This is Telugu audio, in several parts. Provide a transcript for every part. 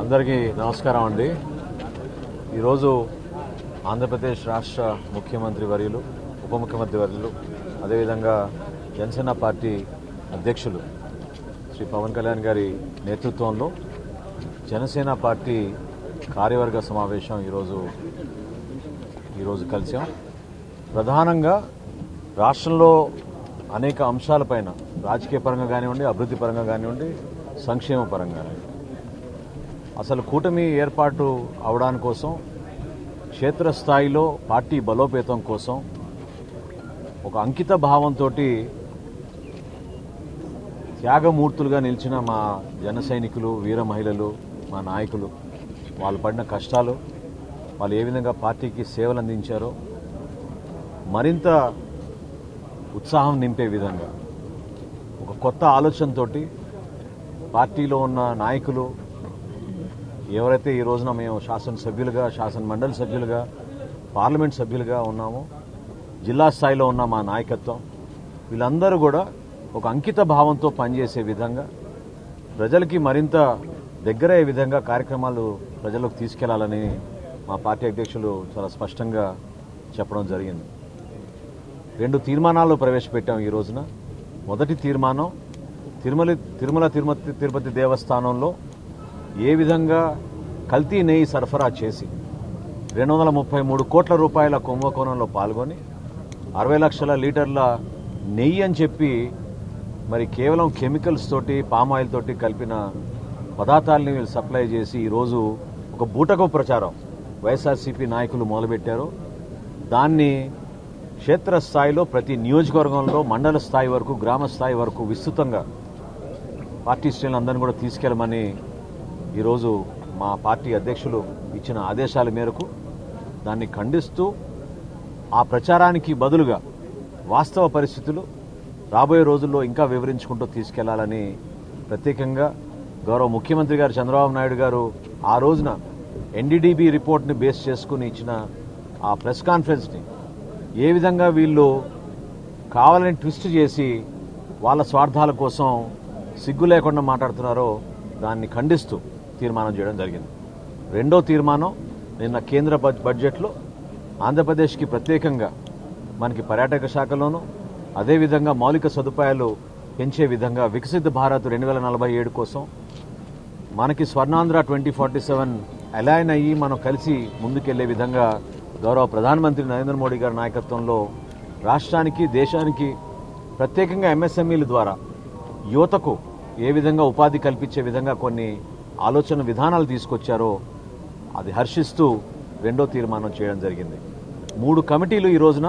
అందరికీ నమస్కారం అండి. ఈరోజు ఆంధ్రప్రదేశ్ రాష్ట్ర ముఖ్యమంత్రి వర్యులు ఉప ముఖ్యమంత్రి వర్యులు అదేవిధంగా జనసేన పార్టీ అధ్యక్షులు శ్రీ పవన్ కళ్యాణ్ గారి నేతృత్వంలో జనసేన పార్టీ కార్యవర్గ సమావేశం ఈరోజు ఈరోజు కలిసాం ప్రధానంగా రాష్ట్రంలో అనేక అంశాలపైన రాజకీయ పరంగా కానివ్వండి అభివృద్ధి పరంగా కానివ్వండి సంక్షేమ పరంగా కానివ్వండి. అసలు కూటమి ఏర్పాటు అవడాని కోసం క్షేత్రస్థాయిలో పార్టీ బలోపేతం కోసం ఒక అంకిత భావంతో త్యాగమూర్తులుగా నిలిచిన మా జన సైనికులు వీర మహిళలు మా నాయకులు వాళ్ళు పడిన కష్టాలు వాళ్ళు ఏ విధంగా పార్టీకి సేవలు అందించారో మరింత ఉత్సాహం నింపే విధంగా ఒక కొత్త ఆలోచనతోటి పార్టీలో ఉన్న నాయకులు ఎవరైతే ఈ రోజున మేము శాసనసభ్యులుగా శాసన మండలి సభ్యులుగా పార్లమెంట్ సభ్యులుగా ఉన్నామో జిల్లా స్థాయిలో ఉన్న మా నాయకత్వం వీళ్ళందరూ కూడా ఒక అంకిత భావంతో పనిచేసే విధంగా ప్రజలకి మరింత దగ్గరయ్యే విధంగా కార్యక్రమాలు ప్రజలకు తీసుకెళ్ళాలని మా పార్టీ అధ్యక్షులు చాలా స్పష్టంగా చెప్పడం జరిగింది. రెండు తీర్మానాలు ప్రవేశపెట్టాం ఈ రోజున. మొదటి తీర్మానం తిరుమల తిరుమల తిరుమతి తిరుపతి దేవస్థానంలో ఏ విధంగా కల్తీ నెయ్యి సరఫరా చేసి రెండు వందల ముప్పై మూడు కోట్ల రూపాయల కుంభకోణంలో పాల్గొని అరవై లక్షల లీటర్ల నెయ్యి అని చెప్పి మరి కేవలం కెమికల్స్ తోటి పామాయిల్ తోటి కలిపిన పదార్థాలని వీళ్ళు సప్లై చేసి ఈరోజు ఒక బూటకు ప్రచారం వైఎస్ఆర్సీపీ నాయకులు మొదలుపెట్టారు. దాన్ని క్షేత్రస్థాయిలో ప్రతి నియోజకవర్గంలో మండల స్థాయి వరకు గ్రామ స్థాయి వరకు విస్తృతంగా పార్టీ శ్రేణులందరినీ కూడా తీసుకెళ్ళమని ఈరోజు మా పార్టీ అధ్యక్షులు ఇచ్చిన ఆదేశాల మేరకు దాన్ని ఖండిస్తూ ఆ ప్రచారానికి బదులుగా వాస్తవ పరిస్థితులు రాబోయే రోజుల్లో ఇంకా వివరించుకుంటూ తీసుకెళ్ళాలని ప్రత్యేకంగా గౌరవ ముఖ్యమంత్రి గారు చంద్రబాబు నాయుడు గారు ఆ రోజున ఎన్డీడీబీ రిపోర్ట్ని బేస్ చేసుకుని ఇచ్చిన ఆ ప్రెస్ కాన్ఫరెన్స్ని ఏ విధంగా వీళ్ళు కావాలని ట్విస్ట్ చేసి వాళ్ళ స్వార్థాల కోసం సిగ్గు లేకుండా మాట్లాడుతున్నారో దాన్ని ఖండిస్తూ తీర్మానం చేయడం జరిగింది. రెండో తీర్మానం నిన్న కేంద్ర బడ్జెట్లో ఆంధ్రప్రదేశ్కి ప్రత్యేకంగా మనకి పర్యాటక శాఖలోనూ అదేవిధంగా మౌలిక సదుపాయాలు పెంచే విధంగా వికసిత భారత్ రెండు వేల నలభై ఏడు కోసం మనకి Swarnandhra twenty forty seven align అయ్యి మనం కలిసి ముందుకెళ్ళే విధంగా గౌరవ ప్రధానమంత్రి నరేంద్ర మోడీ గారి నాయకత్వంలో రాష్ట్రానికి దేశానికి ప్రత్యేకంగా ఎంఎస్ఎంఈల ద్వారా యువతకు ఏ విధంగా ఉపాధి కల్పించే విధంగా కొన్ని ఆలోచన విధానాలు తీసుకొచ్చారో అది హర్షిస్తూ రెండో తీర్మానం చేయడం జరిగింది. మూడు కమిటీలు ఈ రోజున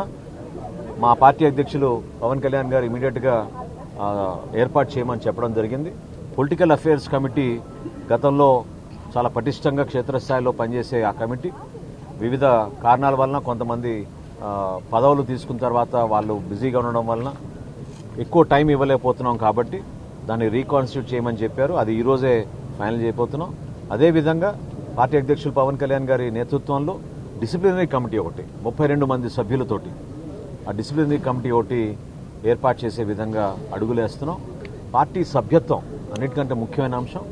మా పార్టీ అధ్యక్షులు పవన్ కళ్యాణ్ గారు ఇమీడియట్గా ఏర్పాటు చేయమని చెప్పడం జరిగింది. పొలిటికల్ అఫైర్స్ కమిటీ గతంలో చాలా పటిష్టంగా క్షేత్రస్థాయిలో పనిచేసే ఆ కమిటీ. వివిధ కారణాల వలన కొంతమంది పదవులు తీసుకున్న తర్వాత వాళ్ళు బిజీగా ఉండడం వలన ఎక్కువ టైం ఇవ్వలేకపోతున్నాం కాబట్టి దాన్ని రీకాన్స్టిట్యూట్ చేయమని చెప్పారు. అది ఈరోజే ఫైనల్ చేయబోతున్నాం. అదేవిధంగా పార్టీ అధ్యక్షులు పవన్ కళ్యాణ్ గారి నేతృత్వంలో డిసిప్లినరీ కమిటీ ఒకటి ముప్పై రెండు మంది సభ్యులతోటి ఆ డిసిప్లినరీ కమిటీ ఒకటి ఏర్పాటు చేసే విధంగా అడుగులేస్తున్నాం. పార్టీ సభ్యత్వం అన్నిటికంటే ముఖ్యమైన అంశం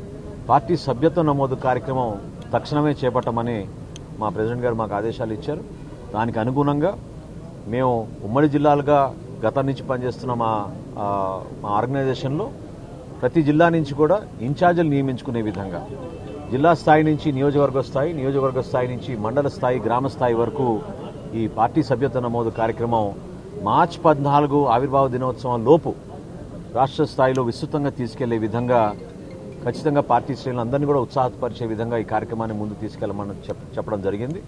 పార్టీ సభ్యత్వ నమోదు కార్యక్రమం తక్షణమే చేపట్టమని మా ప్రెసిడెంట్ గారు మాకు ఆదేశాలు ఇచ్చారు. దానికి అనుగుణంగా మేము ఉమ్మడి జిల్లాలుగా గతం నుంచి పనిచేస్తున్న మా మా ఆర్గనైజేషన్లో ప్రతి జిల్లా నుంచి కూడా ఇన్ఛార్జీలు నియమించుకునే విధంగా జిల్లా స్థాయి నుంచి నియోజకవర్గ స్థాయి నియోజకవర్గ స్థాయి నుంచి మండల స్థాయి గ్రామ స్థాయి వరకు ఈ పార్టీ సభ్యత్వ నమోదు కార్యక్రమం మార్చి పద్నాలుగు ఆవిర్భావ దినోత్సవం లోపు రాష్ట్ర స్థాయిలో విస్తృతంగా తీసుకెళ్ళే విధంగా ఖచ్చితంగా పార్టీ శ్రేణులందరినీ కూడా ఉత్సాహపరిచే విధంగా ఈ కార్యక్రమాన్ని ముందు తీసుకెళ్ళమని చెప్పడం జరిగింది.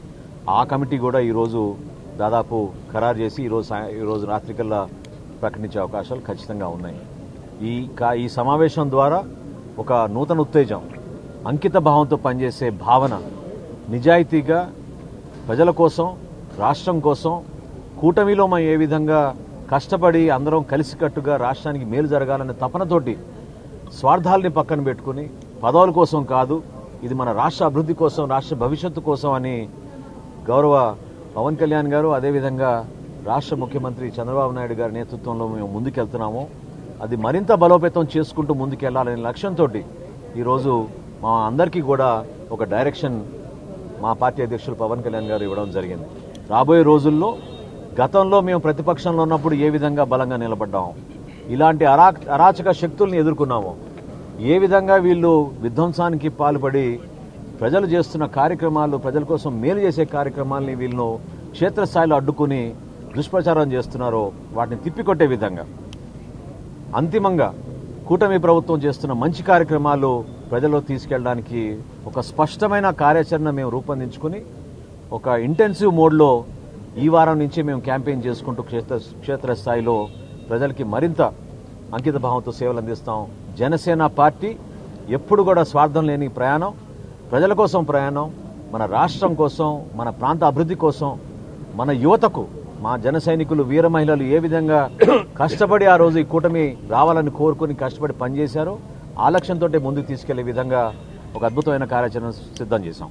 ఆ కమిటీ కూడా ఈరోజు దాదాపు ఖరారు చేసి ఈరోజు ఈరోజు రాత్రికల్లా ప్రకటించే అవకాశాలు ఖచ్చితంగా ఉన్నాయి. ఈ కా- ఈ సమావేశం ద్వారా ఒక నూతన ఉత్తేజం అంకిత భావంతో పనిచేసే భావన నిజాయితీగా ప్రజల కోసం రాష్ట్రం కోసం కూటమిలో మనం ఏ విధంగా కష్టపడి అందరం కలిసికట్టుగా రాష్ట్రానికి మేలు జరగాలనే తపనతోటి స్వార్థాలని పక్కన పెట్టుకుని పదవుల కోసం కాదు ఇది మన రాష్ట్ర అభివృద్ధి కోసం రాష్ట్ర భవిష్యత్తు కోసం అని గౌరవ పవన్ కళ్యాణ్ గారు అదేవిధంగా రాష్ట్ర ముఖ్యమంత్రి చంద్రబాబు నాయుడు గారి నేతృత్వంలో మేము ముందుకెళ్తున్నాము. అది మరింత బలోపేతం చేసుకుంటూ ముందుకెళ్ళాలనే లక్ష్యంతో ఈరోజు మా అందరికీ కూడా ఒక డైరెక్షన్ మా పార్టీ అధ్యక్షులు పవన్ కళ్యాణ్ గారు ఇవ్వడం జరిగింది. రాబోయే రోజుల్లో గతంలో మేము ప్రతిపక్షంలో ఉన్నప్పుడు ఏ విధంగా బలంగా నిలబడ్డాము ఇలాంటి అరా అరాచక శక్తుల్ని ఎదుర్కొన్నాము ఏ విధంగా వీళ్ళు విధ్వంసానికి పాల్పడి ప్రజలు చేస్తున్న కార్యక్రమాలు ప్రజల కోసం మేలు చేసే కార్యక్రమాల్ని వీళ్ళను క్షేత్రస్థాయిలో అడ్డుకుని దుష్ప్రచారం చేస్తున్నారో వాటిని తిప్పికొట్టే విధంగా. అంతిమంగా కూటమి ప్రభుత్వం చేస్తున్న మంచి కార్యక్రమాలు ప్రజల్లో తీసుకెళ్ళడానికి ఒక స్పష్టమైన కార్యాచరణ మేము రూపొందించుకుని ఒక ఇంటెన్సివ్ మోడ్లో ఈ వారం నుంచి మేము క్యాంపెయిన్ చేసుకుంటూ క్షేత్ర క్షేత్రస్థాయిలో ప్రజలకి మరింత అంకిత భావంతో సేవలు అందిస్తాం. జనసేన పార్టీ ఎప్పుడు కూడా స్వార్థం లేని ప్రయాణం ప్రజల కోసం ప్రయాణం మన రాష్ట్రం కోసం మన ప్రాంత అభివృద్ధి కోసం మన యువతకు మా జన సైనికులు వీర మహిళలు ఏ విధంగా కష్టపడి ఆ రోజు ఈ కూటమి రావాలని కోరుకుని కష్టపడి పనిచేశారో ఆ లక్ష్యంతో ముందుకు తీసుకెళ్ళే విధంగా ఒక అద్భుతమైన కార్యాచరణ సిద్ధం చేశాం.